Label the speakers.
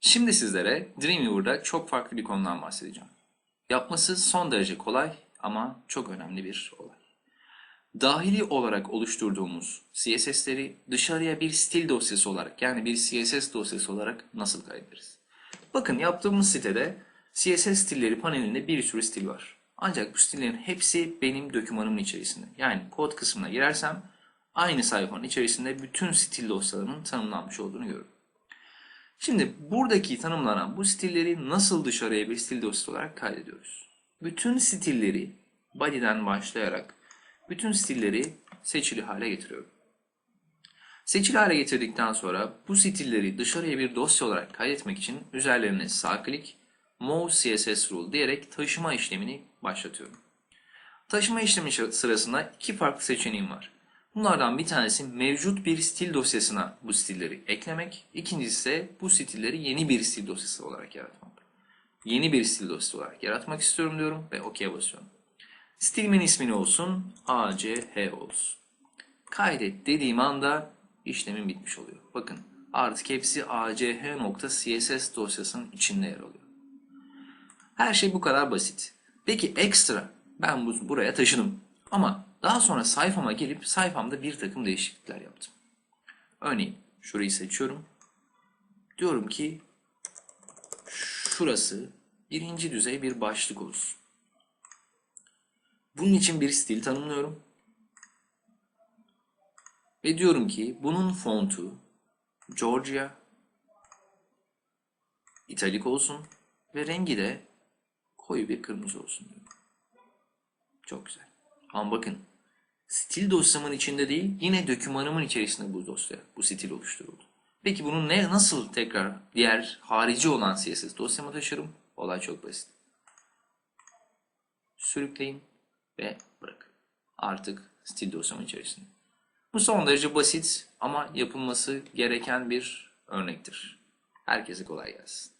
Speaker 1: Şimdi sizlere Dreamweaver'da çok farklı bir konudan bahsedeceğim. Yapması son derece kolay ama çok önemli bir olay. Dahili olarak oluşturduğumuz CSS'leri dışarıya bir stil dosyası olarak yani bir CSS dosyası olarak nasıl kaydederiz? Bakın yaptığımız sitede CSS stilleri panelinde bir sürü stil var. Ancak bu stillerin hepsi benim dokümanımın içerisinde. Yani kod kısmına girersem aynı sayfanın içerisinde bütün stil dosyalarının tanımlanmış olduğunu görürüm. Şimdi buradaki tanımlanan bu stilleri nasıl dışarıya bir stil dosyası olarak kaydediyoruz? Bütün stilleri body'den başlayarak bütün stilleri seçili hale getiriyorum. Seçili hale getirdikten sonra bu stilleri dışarıya bir dosya olarak kaydetmek için üzerlerine sağ klik Move CSS Rule diyerek taşıma işlemini başlatıyorum. Taşıma işlemi sırasında iki farklı seçeneğim var. Bunlardan bir tanesi mevcut bir stil dosyasına bu stilleri eklemek. İkincisi ise bu stilleri yeni bir stil dosyası olarak yaratmak. Yeni bir stil dosyası olarak yaratmak istiyorum diyorum ve OK'ye basıyorum. Stilimin ismi ne olsun? ACH olsun. Kaydet dediğim anda işlemim bitmiş oluyor. Bakın artık hepsi ach.css dosyasının içinde yer alıyor. Her şey bu kadar basit. Peki ekstra ben bu, buraya taşıdım. Ama daha sonra sayfama gelip sayfamda bir takım değişiklikler yaptım. Örneğin şurayı seçiyorum. Diyorum ki şurası birinci düzey bir başlık olsun. Bunun için bir stil tanımlıyorum. Ve diyorum ki bunun fontu Georgia italik olsun ve rengi de koyu bir kırmızı olsun diyorum. Çok güzel. Ama bakın stil dosyamın içinde değil yine dokümanımın içerisinde bu dosya, bu stil oluşturuldu. Peki bunu ne nasıl tekrar diğer harici olan CSS dosyama taşırım? Olay çok basit. Sürükleyin ve bırakın. Artık stil dosyamın içerisinde. Bu son derece basit ama yapılması gereken bir örnektir. Herkese kolay gelsin.